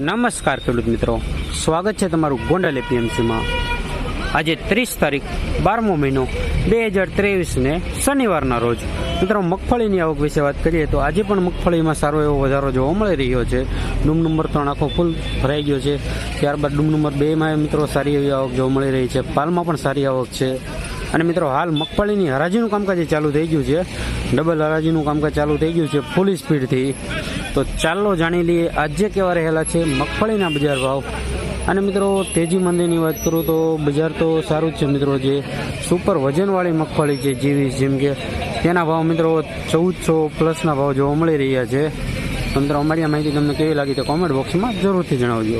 નમસ્કાર ખેડૂત મિત્રો. સ્વાગત છે તમારું ગોંડલ એપીએમસીમાં. આજે ત્રીસ તારીખ, બારમો મહિનો, બે હજાર ત્રેવીસને શનિવારના રોજ. મિત્રો, મગફળીની આવક વિશે વાત કરીએ તો આજે પણ મગફળીમાં સારો એવો વધારો જોવા મળી રહ્યો છે. ડૂમ નંબર ત્રણ આખો ફૂલ ભરાઈ ગયો છે. ત્યારબાદ ડૂમ નંબર બેમાં મિત્રો સારી એવી આવક જોવા મળી રહી છે. પાલમાં પણ સારી આવક છે. અને મિત્રો, હાલ મગફળીની હરાજીનું કામકાજ ચાલુ થઈ ગયું છે. ડબલ હરાજીનું કામકાજ ચાલુ થઈ ગયું છે ફૂલ સ્પીડથી. તો ચાલો જાણી લઈએ આજે કેવા રહેલા છે મગફળીના બજાર ભાવ. અને મિત્રો, તેજી મંદીની વાત કરું તો બજાર તો સારું જ છે મિત્રો, જે સુપર વજનવાળી મગફળી છે જેવી, જેમ કે તેના ભાવ મિત્રો ચૌદસો પ્લસના ભાવ જોવા મળી રહ્યા છે. મિત્રો, અમારી આ માહિતી તમને કેવી લાગી તો કોમેન્ટ બોક્સમાં જરૂરથી જણાવજો.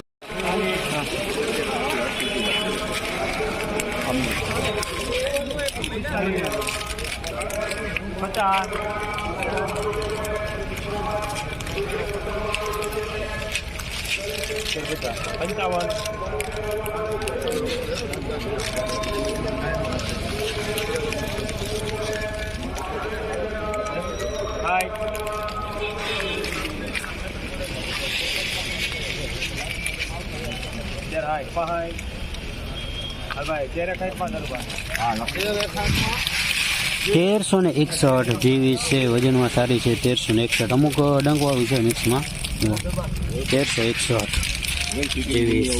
પચાસ. પંચાવન હાય ત્યારે હાય પહાય હા ભાઈ ત્યારે કઈ પણ તેરસો ને એકસઠ જેવી છે, વજનમાં સારી છે તેરસો ને એકસઠ. અમુક ડંકવાળું છે મિક્સમાં. તેરસો એકસઠ જેવી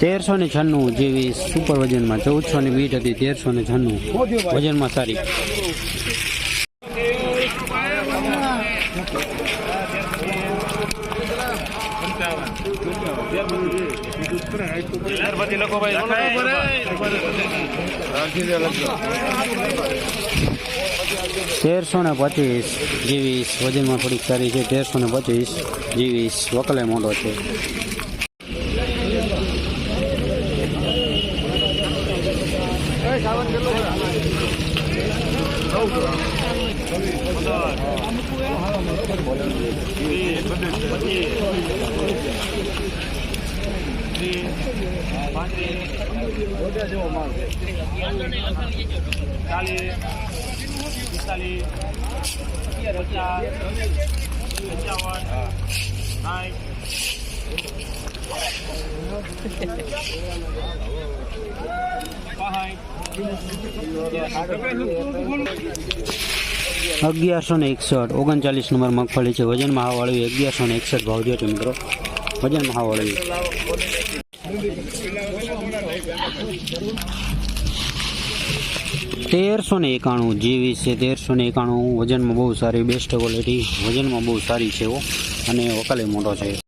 તેરસો ને છન્નું જેવી સુપર વજનમાં ચૌદસો ની બીટ હતી, તેરસો ને છન્નું વજનમાં સારી. ગણપતિ ભાઈ તેરસો ને પચીસ જીવીસ વજનમાં થોડીક સારી છે તેરસો ને પચીસ જીવીસ વકલે મોટો છે. અગિયારસો ને એકસઠ, ઓગણચાલીસ નંબર મગફળી છે. વજનમાં હાવાળવી અગિયારસો ને એકસઠ ભાવ થયો છે મિત્રો. વજનમાં મહાવળી તેરસો ને એકાણું જેવી છે, તેરસો ને એકાણું. વજનમાં બહુ સારી બેસ્ટ ક્વોલિટી વજનમાં બહુ સારી છે એવો અને વકાલે મોટો છે.